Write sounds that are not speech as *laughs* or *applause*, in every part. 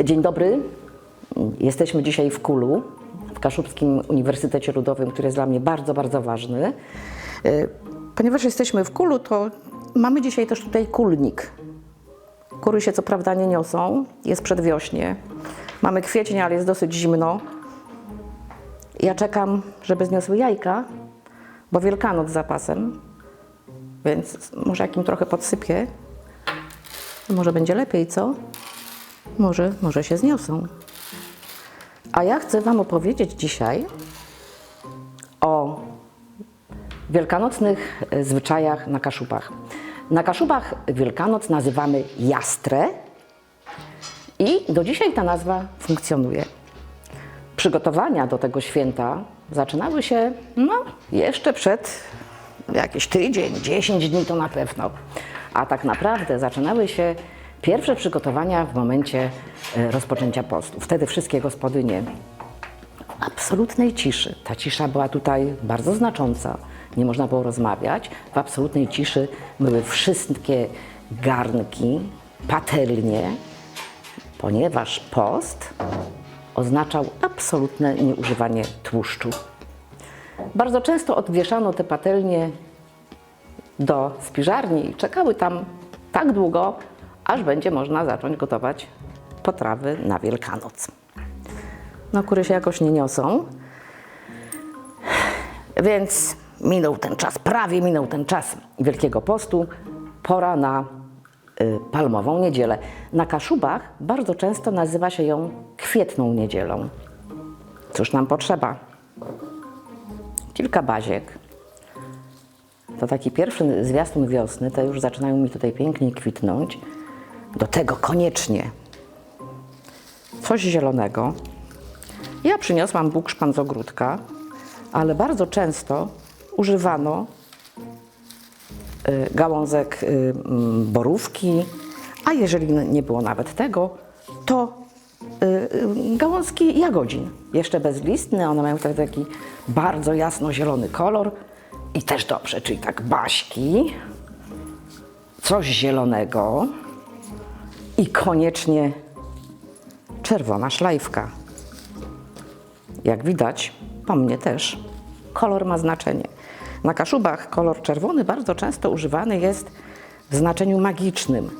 Dzień dobry. Jesteśmy dzisiaj w Kulu, w Kaszubskim Uniwersytecie Ludowym, który jest dla mnie bardzo, bardzo ważny. E, Ponieważ jesteśmy w Kulu, to mamy dzisiaj też tutaj kulnik. Kury się co prawda nie niosą, jest przedwiośnie. Mamy kwiecień, ale jest dosyć zimno. Ja czekam, żeby zniosły jajka, bo Wielkanoc zapasem, więc może jak im trochę podsypię, może będzie lepiej, co? Może, może się zniosą. A ja chcę Wam opowiedzieć dzisiaj o wielkanocnych e, zwyczajach na Kaszubach. Na Kaszubach Wielkanoc nazywamy jastrę i do dzisiaj ta nazwa funkcjonuje. Przygotowania do tego święta zaczynały się no, jeszcze przed jakiś tydzień, 10 dni to na pewno. A tak naprawdę zaczynały się pierwsze przygotowania w momencie e, rozpoczęcia postu. Wtedy wszystkie gospodynie w absolutnej ciszy. Ta cisza była tutaj bardzo znacząca. Nie można było rozmawiać. W absolutnej ciszy były wszystkie garnki, patelnie, ponieważ post oznaczał absolutne nieużywanie tłuszczu. Bardzo często odwieszano te patelnie do spiżarni i czekały tam tak długo, aż będzie można zacząć gotować potrawy na Wielkanoc. No, kury się jakoś nie niosą, więc minął ten czas, prawie minął ten czas Wielkiego Postu, pora na y, palmową niedzielę. Na Kaszubach bardzo często nazywa się ją kwietną niedzielą. Cóż nam potrzeba? Kilka baziek. To taki pierwszy zwiastun wiosny, te już zaczynają mi tutaj pięknie kwitnąć. Do tego koniecznie coś zielonego. Ja przyniosłam bukszpan z ogródka, ale bardzo często używano y, gałązek y, mm, borówki, a jeżeli nie było nawet tego, to y, gałązki jagodzin. Jeszcze bezlistne, one mają tak- taki bardzo jasno-zielony kolor i też dobrze, czyli tak baśki, coś zielonego i koniecznie czerwona szlajfka. Jak widać, po mnie też, kolor ma znaczenie. Na kaszubach kolor czerwony bardzo często używany jest w znaczeniu magicznym.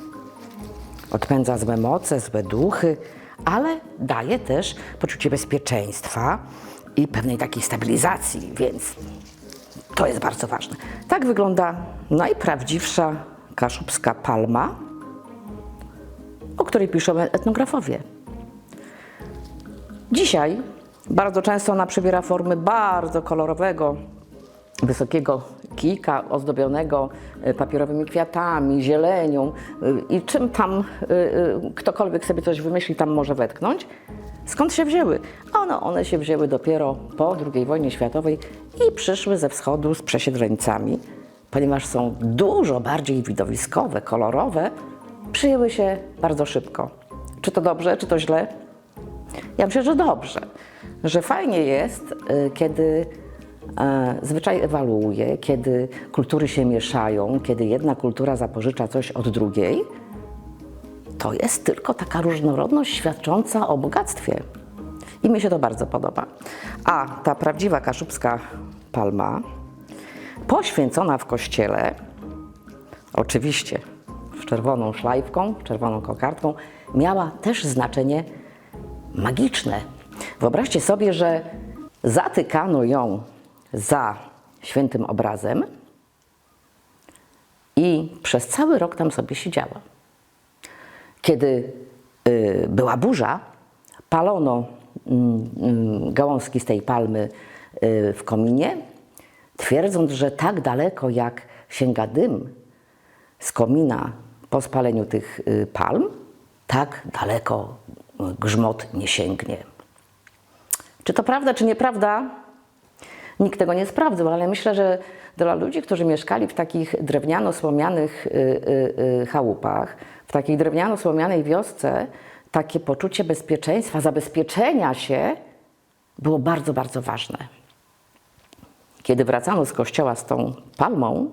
Odpędza złe moce, złe duchy, ale daje też poczucie bezpieczeństwa i pewnej takiej stabilizacji, więc to jest bardzo ważne. Tak wygląda najprawdziwsza kaszubska palma, o której piszą etnografowie. Dzisiaj bardzo często ona przybiera formy bardzo kolorowego, wysokiego kijka ozdobionego e, papierowymi kwiatami, zielenią e, i czym tam e, ktokolwiek sobie coś wymyśli, tam może wetknąć. Skąd się wzięły? One, one się wzięły dopiero po II wojnie światowej i przyszły ze wschodu z przesiedleńcami, ponieważ są dużo bardziej widowiskowe, kolorowe, przyjęły się bardzo szybko. Czy to dobrze, czy to źle? Ja myślę, że dobrze, że fajnie jest, y, kiedy e, zwyczaj ewoluuje, kiedy kultury się mieszają, kiedy jedna kultura zapożycza coś od drugiej. To jest tylko taka różnorodność świadcząca o bogactwie. I mi się to bardzo podoba. A ta prawdziwa kaszubska palma, poświęcona w kościele, oczywiście czerwoną szlajfką, czerwoną kokardką, miała też znaczenie magiczne. Wyobraźcie sobie, że zatykano ją za świętym obrazem i przez cały rok tam sobie siedziała. Kiedy y, była burza, palono mm, mm, gałązki z tej palmy y, w kominie, twierdząc, że tak daleko jak sięga dym z komina po spaleniu tych y, palm, tak daleko y, grzmot nie sięgnie. Czy to prawda, czy nieprawda? Nikt tego nie sprawdził, ale myślę, że dla ludzi, którzy mieszkali w takich drewniano-słomianych y, chałupach, w takiej drewniano-słomianej wiosce, takie poczucie bezpieczeństwa, zabezpieczenia się było bardzo, bardzo ważne. Kiedy wracano z kościoła z tą palmą,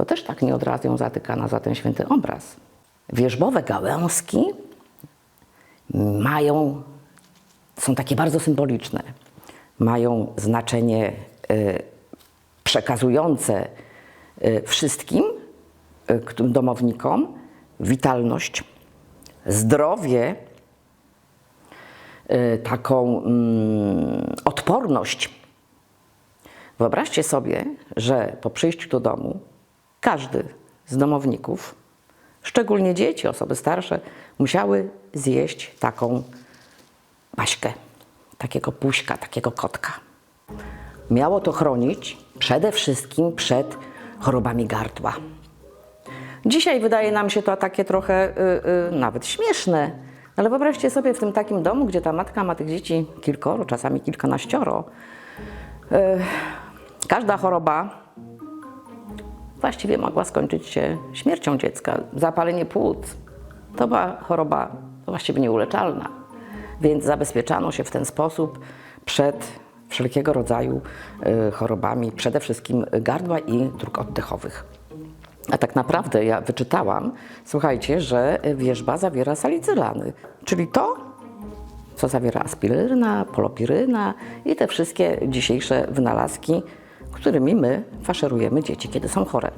to też tak nie od razu ją zatykano za ten święty obraz. Wierzbowe gałązki mają, są takie bardzo symboliczne. Mają znaczenie y, przekazujące y, wszystkim którym domownikom witalność, zdrowie, taką mm, odporność. Wyobraźcie sobie, że po przyjściu do domu każdy z domowników, szczególnie dzieci, osoby starsze, musiały zjeść taką baśkę, takiego puśka, takiego kotka. Miało to chronić przede wszystkim przed chorobami gardła. Dzisiaj wydaje nam się to takie trochę y, y, nawet śmieszne, ale wyobraźcie sobie w tym takim domu, gdzie ta matka ma tych dzieci kilkoro, czasami kilkanaścioro. Y, każda choroba właściwie mogła skończyć się śmiercią dziecka. Zapalenie płuc to była choroba właściwie nieuleczalna, więc zabezpieczano się w ten sposób przed wszelkiego rodzaju y, chorobami, przede wszystkim gardła i dróg oddechowych. A tak naprawdę ja wyczytałam, słuchajcie, że wierzba zawiera salicylany, czyli to, co zawiera aspiryna, polopiryna i te wszystkie dzisiejsze wynalazki, którymi my faszerujemy dzieci, kiedy są chore.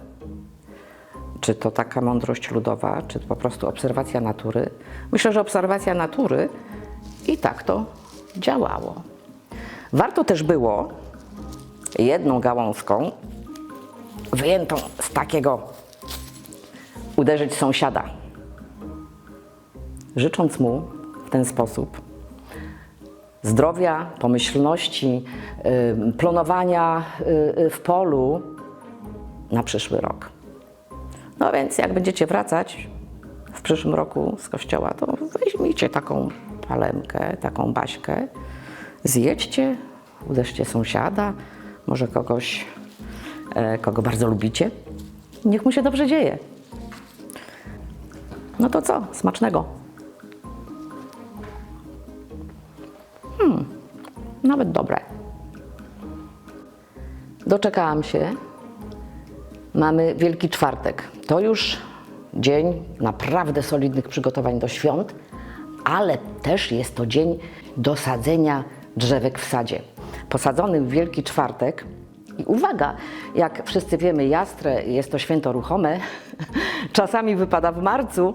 Czy to taka mądrość ludowa, czy to po prostu obserwacja natury? Myślę, że obserwacja natury i tak to działało. Warto też było jedną gałązką wyjętą z takiego uderzyć sąsiada, życząc mu w ten sposób zdrowia, pomyślności, y, planowania y, w polu na przyszły rok. No więc jak będziecie wracać w przyszłym roku z kościoła, to weźmijcie taką palemkę, taką baśkę, zjedźcie, uderzcie sąsiada, może kogoś, e, kogo bardzo lubicie. Niech mu się dobrze dzieje. No to co? Smacznego. Nawet dobre. Doczekałam się. Mamy Wielki Czwartek. To już dzień naprawdę solidnych przygotowań do świąt, ale też jest to dzień do sadzenia drzewek w sadzie. Posadzony w Wielki Czwartek i uwaga, jak wszyscy wiemy, jastre jest to święto ruchome, *laughs* czasami wypada w marcu.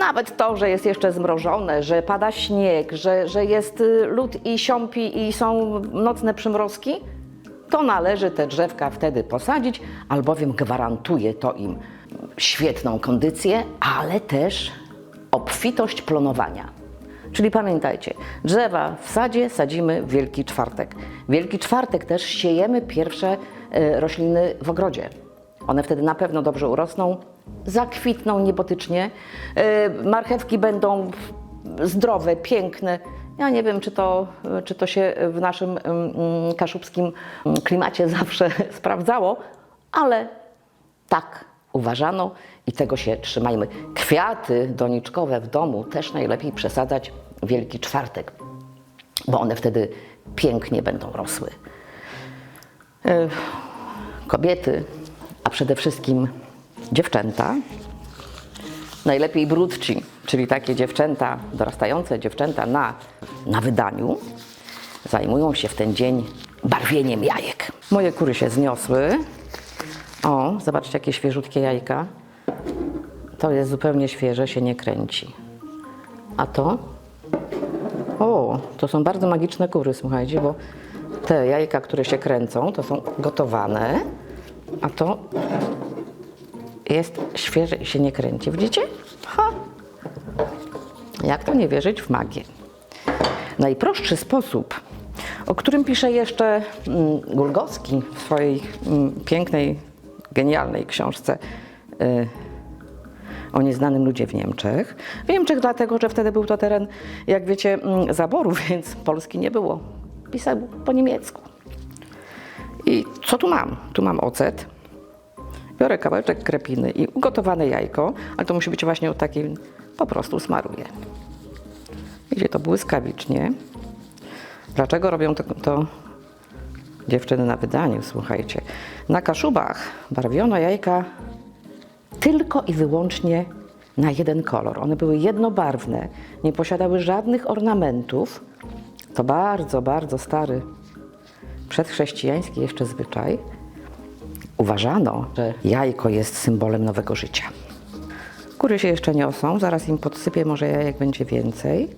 Nawet to, że jest jeszcze zmrożone, że pada śnieg, że, że jest y, lód i siąpi i są nocne przymrozki, to należy te drzewka wtedy posadzić, albowiem gwarantuje to im świetną kondycję, ale też obfitość planowania. Czyli pamiętajcie, drzewa w sadzie sadzimy w Wielki Czwartek. Wielki Czwartek też siejemy pierwsze e, rośliny w ogrodzie. One wtedy na pewno dobrze urosną, zakwitną niebotycznie, e, marchewki będą zdrowe, piękne. Ja nie wiem, czy to, czy to się w naszym mm, kaszubskim klimacie zawsze *laughs* sprawdzało, ale tak uważano i tego się trzymajmy. Kwiaty doniczkowe w domu też najlepiej przesadzać w Wielki Czwartek, bo one wtedy pięknie będą rosły. E, Kobiety, a przede wszystkim dziewczęta, najlepiej brudci, czyli takie dziewczęta, dorastające dziewczęta na, na wydaniu, zajmują się w ten dzień barwieniem jajek. Moje kury się zniosły. O, zobaczcie, jakie świeżutkie jajka. To jest zupełnie świeże, się nie kręci. A to? O, to są bardzo magiczne kury, słuchajcie, bo te jajka, które się kręcą, to są gotowane, a to jest świeże i się nie kręci. Widzicie? Ha! Jak to nie wierzyć w magię? Najprostszy sposób, o którym pisze jeszcze mm, Gulgowski w swojej mm, pięknej, genialnej książce y, o nieznanym ludzie w Niemczech. W Niemczech dlatego, że wtedy był to teren, jak wiecie, mm, zaboru, *laughs* więc Polski nie było. Pisał po niemiecku. I co tu mam? Tu mam ocet, biorę kawałeczek krepiny i ugotowane jajko, ale to musi być właśnie o takim, po prostu smaruję. Idzie to błyskawicznie. Dlaczego robią to, to dziewczyny na wydaniu? Słuchajcie, na kaszubach barwiono jajka tylko i wyłącznie na jeden kolor. One były jednobarwne, nie posiadały żadnych ornamentów. To bardzo, bardzo stary, przedchrześcijański jeszcze zwyczaj. Uważano, że jajko jest symbolem nowego życia. Kury się jeszcze niosą, zaraz im podsypię, może jajek będzie więcej.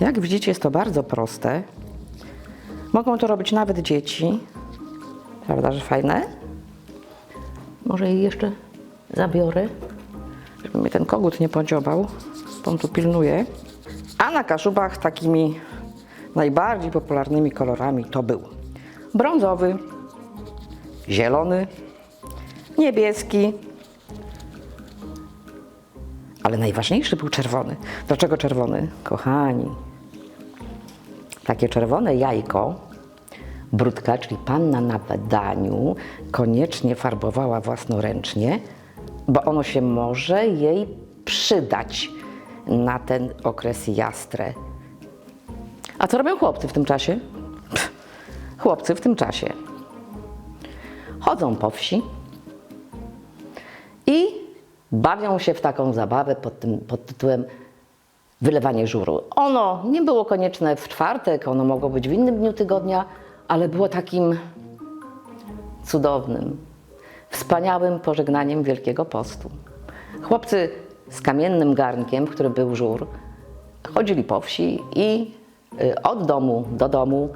Jak widzicie, jest to bardzo proste. Mogą to robić nawet dzieci. Prawda, że fajne? Może jej jeszcze zabiorę, żeby mnie ten kogut nie podziobał. On tu pilnuje. A na kaszubach takimi najbardziej popularnymi kolorami to był brązowy, zielony, niebieski, ale najważniejszy był czerwony. Dlaczego czerwony? Kochani, takie czerwone jajko brudka, czyli panna na wydaniu, koniecznie farbowała własnoręcznie, bo ono się może jej przydać na ten okres jastre. A co robią chłopcy w tym czasie? Pff, chłopcy w tym czasie chodzą po wsi i bawią się w taką zabawę pod, tym, pod tytułem wylewanie żuru. Ono nie było konieczne w czwartek, ono mogło być w innym dniu tygodnia, ale było takim cudownym, wspaniałym pożegnaniem Wielkiego Postu. Chłopcy z kamiennym garnkiem, w którym był żur, chodzili po wsi i y, od domu do domu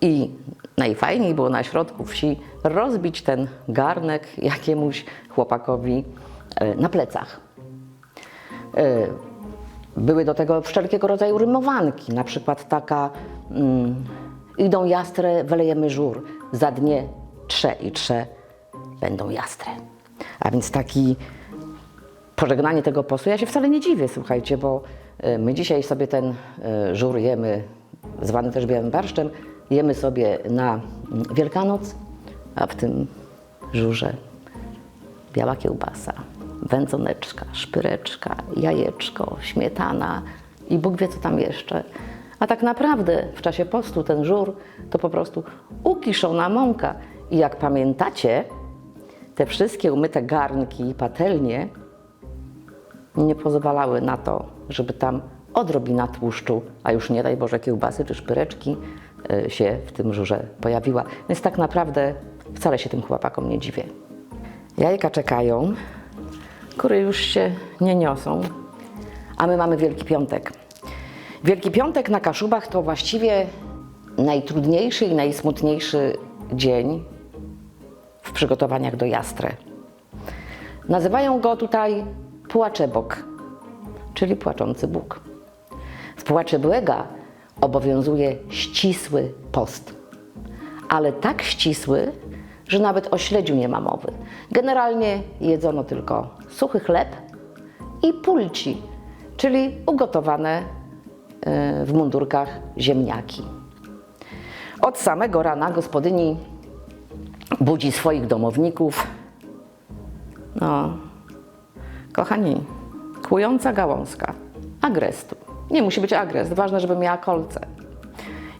i najfajniej było na środku wsi rozbić ten garnek jakiemuś chłopakowi y, na plecach. Y, Były do tego wszelkiego rodzaju rymowanki, na przykład taka mm, idą jastre, welejemy żur, za dnie trze i trze będą jastre. A więc taki pożegnanie tego postu, ja się wcale nie dziwię, słuchajcie, bo y, my dzisiaj sobie ten żur jemy, zwany też białym barszczem, jemy sobie na mm, Wielkanoc, a w tym żurze biała kiełbasa, wędzoneczka, szpyreczka, jajeczko, śmietana i Bóg wie co tam jeszcze. A tak naprawdę w czasie postu ten żur to po prostu ukiszona mąka. I jak pamiętacie, te wszystkie umyte garnki i patelnie nie pozwalały na to, żeby tam odrobina tłuszczu, a już nie daj Boże kiełbasy czy szpyreczki y, się w tym żurze pojawiła. Więc tak naprawdę wcale się tym chłopakom nie dziwię. Jajka czekają, kury już się nie niosą, a my mamy Wielki Piątek. Wielki Piątek na Kaszubach to właściwie najtrudniejszy i najsmutniejszy dzień w przygotowaniach do jastre. Nazywają go tutaj Płaczebok, czyli płaczący Bóg. W Płaczebłega obowiązuje ścisły post, ale tak ścisły, że nawet o śledziu nie ma mowy. Generalnie jedzono tylko suchy chleb i pulci, czyli ugotowane y, w mundurkach ziemniaki. Od samego rana gospodyni budzi swoich domowników. No, kochani, kłująca gałązka, agrestu. Nie musi być agrest, ważne, żeby miała kolce.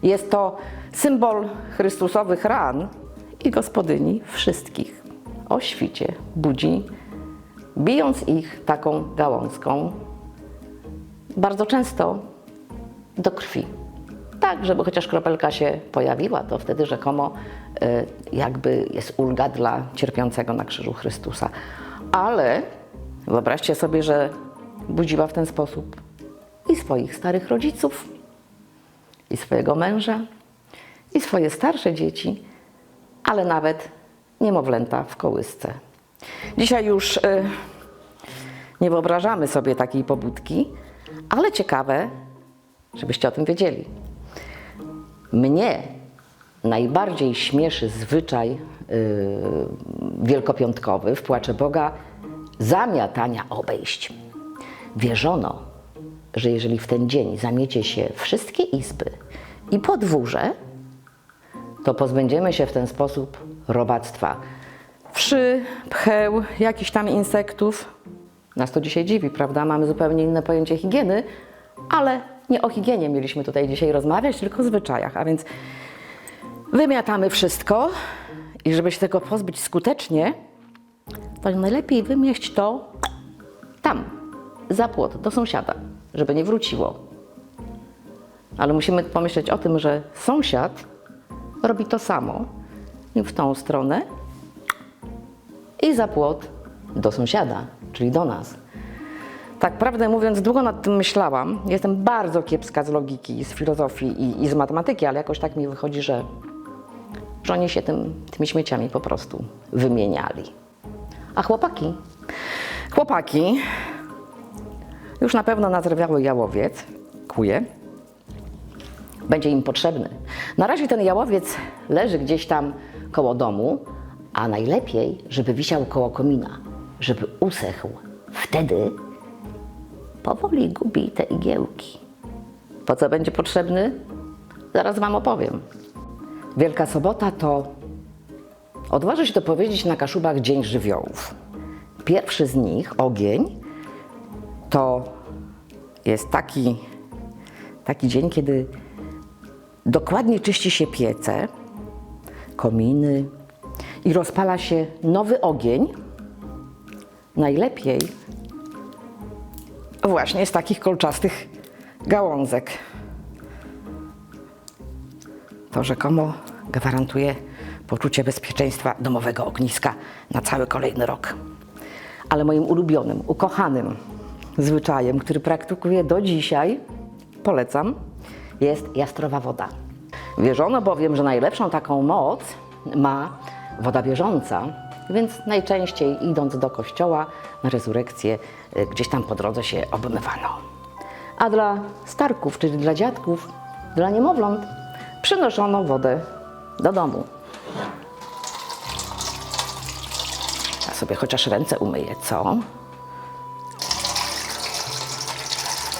Jest to symbol Chrystusowych ran i gospodyni wszystkich. O świcie budzi, bijąc ich taką gałązką, bardzo często do krwi. Tak, żeby chociaż kropelka się pojawiła, to wtedy rzekomo y, jakby jest ulga dla cierpiącego na krzyżu Chrystusa. Ale wyobraźcie sobie, że budziła w ten sposób i swoich starych rodziców, i swojego męża, i swoje starsze dzieci, ale nawet niemowlęta w kołysce. Dzisiaj już y, nie wyobrażamy sobie takiej pobudki, ale ciekawe, żebyście o tym wiedzieli. Mnie najbardziej śmieszy zwyczaj yy, wielkopiątkowy w Płacze Boga zamiatania obejść. Wierzono, że jeżeli w ten dzień zamiecie się wszystkie izby i podwórze, to pozbędziemy się w ten sposób robactwa. Wszy, pcheł, jakichś tam insektów. Nas to dzisiaj dziwi, prawda? Mamy zupełnie inne pojęcie higieny, ale nie o higienie mieliśmy tutaj dzisiaj rozmawiać, tylko o zwyczajach. A więc wymiatamy wszystko i żeby się tego pozbyć skutecznie, to najlepiej wymieść to tam, za płot, do sąsiada, żeby nie wróciło. Ale musimy pomyśleć o tym, że sąsiad robi to samo w tą stronę i za płot do sąsiada, czyli do nas. Tak prawdę mówiąc, długo nad tym myślałam. Jestem bardzo kiepska z logiki, z filozofii i, i z matematyki, ale jakoś tak mi wychodzi, że, że oni się tym, tymi śmieciami po prostu wymieniali. A chłopaki? Chłopaki już na pewno nazrywały jałowiec, kuje. Będzie im potrzebny. Na razie ten jałowiec leży gdzieś tam koło domu, a najlepiej, żeby wisiał koło komina, żeby usechł. Wtedy powoli gubi te igiełki. Po co będzie potrzebny? Zaraz Wam opowiem. Wielka Sobota to, odważę się to powiedzieć na Kaszubach, Dzień Żywiołów. Pierwszy z nich, ogień, to jest taki, taki dzień, kiedy dokładnie czyści się piece, kominy i rozpala się nowy ogień. Najlepiej właśnie z takich kolczastych gałązek. To rzekomo gwarantuje poczucie bezpieczeństwa domowego ogniska na cały kolejny rok. Ale moim ulubionym, ukochanym zwyczajem, który praktykuję do dzisiaj, polecam, jest jastrowa woda. Wierzono bowiem, że najlepszą taką moc ma woda bieżąca, więc najczęściej idąc do kościoła na rezurekcję, y, gdzieś tam po drodze się obmywano. A dla starków, czyli dla dziadków, dla niemowląt, przynoszono wodę do domu. Ja sobie chociaż ręce umyję, co?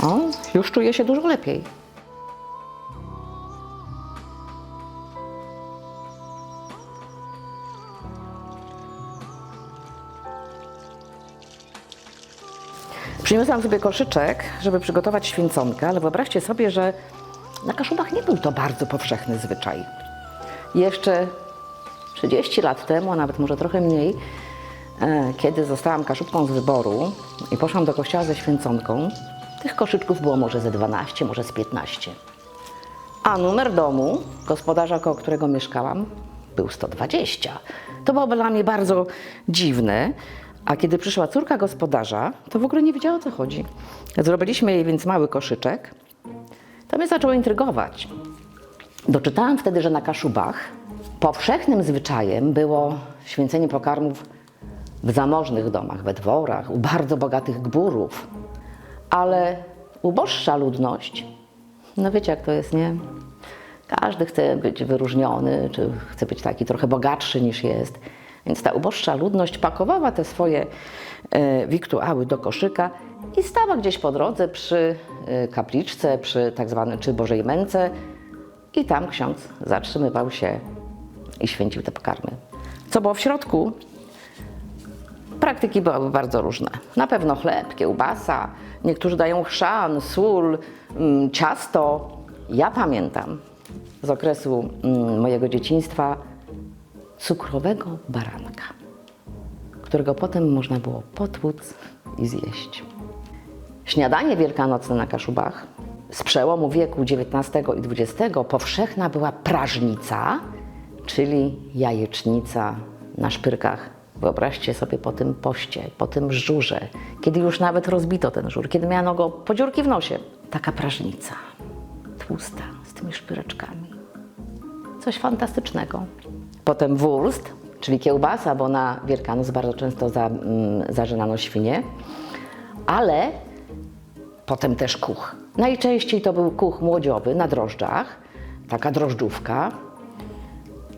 O, już czuję się dużo lepiej. Przyniosłam sobie koszyczek, żeby przygotować święconkę, ale wyobraźcie sobie, że na Kaszubach nie był to bardzo powszechny zwyczaj. Jeszcze 30 lat temu, a nawet może trochę mniej, e, kiedy zostałam kaszubką z wyboru i poszłam do kościoła ze święconką, tych koszyczków było może ze 12, może z 15. A numer domu gospodarza, koło którego mieszkałam, był 120. To było dla mnie bardzo dziwne. A kiedy przyszła córka gospodarza, to w ogóle nie wiedziała o co chodzi. Zrobiliśmy jej więc mały koszyczek. To mnie zaczęło intrygować. Doczytałam wtedy, że na Kaszubach powszechnym zwyczajem było święcenie pokarmów w zamożnych domach, we dworach, u bardzo bogatych gburów. Ale uboższa ludność, no wiecie jak to jest, nie? Każdy chce być wyróżniony, czy chce być taki trochę bogatszy niż jest. Więc ta uboższa ludność pakowała te swoje e, wiktuały do koszyka i stała gdzieś po drodze przy e, kapliczce, przy tak zwanej czy Bożej Męce i tam ksiądz zatrzymywał się i święcił te pokarmy. Co było w środku? Praktyki byłyby bardzo różne. Na pewno chleb, kiełbasa, niektórzy dają chrzan, sól, mm, ciasto. Ja pamiętam z okresu mm, mojego dzieciństwa cukrowego baranka, którego potem można było potłuc i zjeść. Śniadanie wielkanocne na Kaszubach z przełomu wieku XIX i XX powszechna była prażnica, czyli jajecznica na szpyrkach. Wyobraźcie sobie po tym poście, po tym żurze, kiedy już nawet rozbito ten żur, kiedy miano go po dziurki w nosie. Taka prażnica, tłusta, z tymi szpyreczkami. Coś fantastycznego. Potem wurst, czyli kiełbasa, bo na Wielkanoc bardzo często za, mm, zażynano świnie. Ale potem też kuch. Najczęściej to był kuch młodziowy na drożdżach, taka drożdżówka.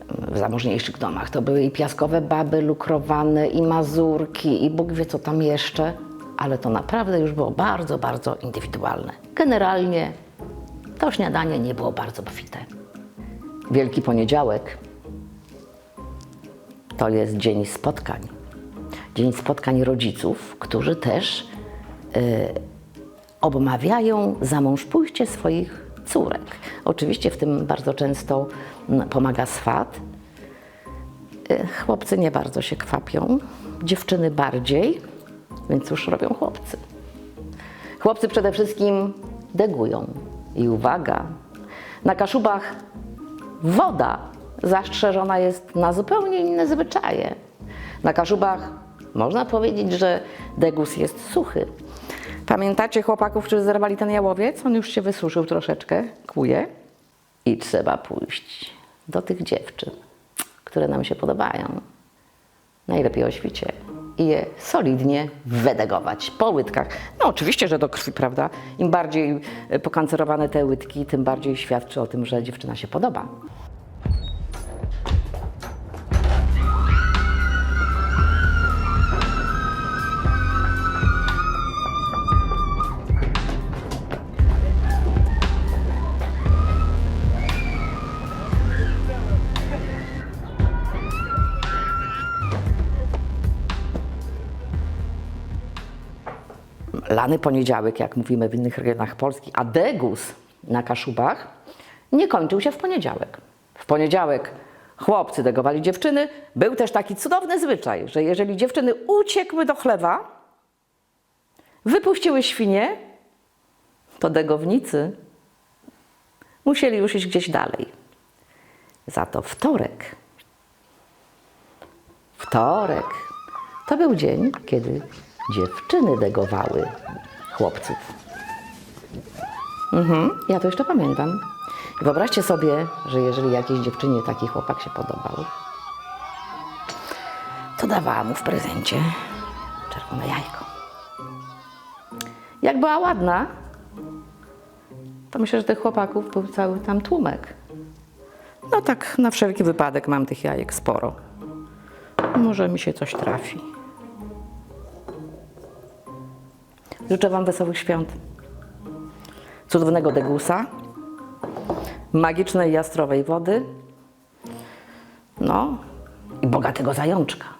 W zamożniejszych domach to były i piaskowe baby lukrowane, i mazurki, i Bóg wie co tam jeszcze, ale to naprawdę już było bardzo, bardzo indywidualne. Generalnie to śniadanie nie było bardzo obfite. Wielki Poniedziałek to jest dzień spotkań. Dzień spotkań rodziców, którzy też y, obmawiają za mąż pójście swoich córek. Oczywiście w tym bardzo często mm, pomaga swat. Y, chłopcy nie bardzo się kwapią, dziewczyny bardziej, więc już robią chłopcy. Chłopcy przede wszystkim degują. I uwaga, na Kaszubach woda zastrzeżona jest na zupełnie inne zwyczaje. Na Kaszubach można powiedzieć, że degus jest suchy. Pamiętacie chłopaków, którzy zerwali ten jałowiec? On już się wysuszył troszeczkę, kłuje. I trzeba pójść do tych dziewczyn, które nam się podobają. Najlepiej o świcie. I je solidnie wedegować po łydkach. No oczywiście, że do krwi, prawda? Im bardziej e, pokancerowane te łydki, tym bardziej świadczy o tym, że dziewczyna się podoba. Lany poniedziałek, jak mówimy w innych regionach Polski, a degus na Kaszubach nie kończył się w poniedziałek. W poniedziałek chłopcy degowali dziewczyny. Był też taki cudowny zwyczaj, że jeżeli dziewczyny uciekły do chlewa, wypuściły świnie, to degownicy musieli już iść gdzieś dalej. Za to wtorek, wtorek to był dzień, kiedy dziewczyny degowały chłopców. Mhm, ja to jeszcze pamiętam. Wyobraźcie sobie, że jeżeli jakiejś dziewczynie taki chłopak się podobał, to dawała mu w prezencie czerwone jajko. Jak była ładna, to myślę, że tych chłopaków był cały tam tłumek. No tak, na wszelki wypadek mam tych jajek sporo. Może mi się coś trafi. Życzę Wam wesołych świąt. Cudownego degusa, magicznej jastrowej wody, no i bogatego zajączka.